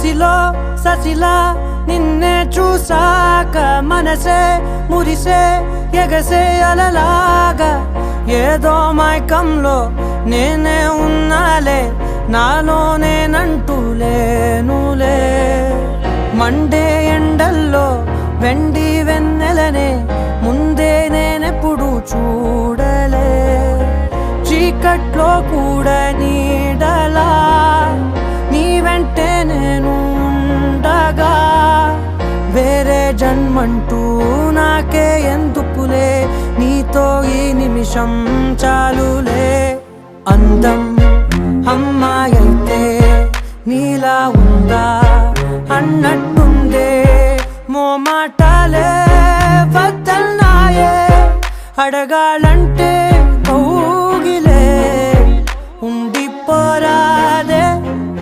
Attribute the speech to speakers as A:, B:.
A: ససిలో ససిలా నిన్నే చూసాక మనసే మురిసే ఎగసే అలలాగా. ఏదో మైకంలో నేనే ఉన్నాలే నాలోనేనంటూ లేనులే. మండే ఎండల్లో వెండి వెన్నెలనే ముందే నేనెప్పుడు చూడలే. చీకట్లో కూడా నీ జన్మంటూ నాకే ఎందుకులే? నీతో ఈ నిమిషం చాలులే. అందం అమ్మాయైతే నీలా ఉందా? అన్నట్టుందే. మోమాటాలే వద్దన్నాయే అడగాలంటే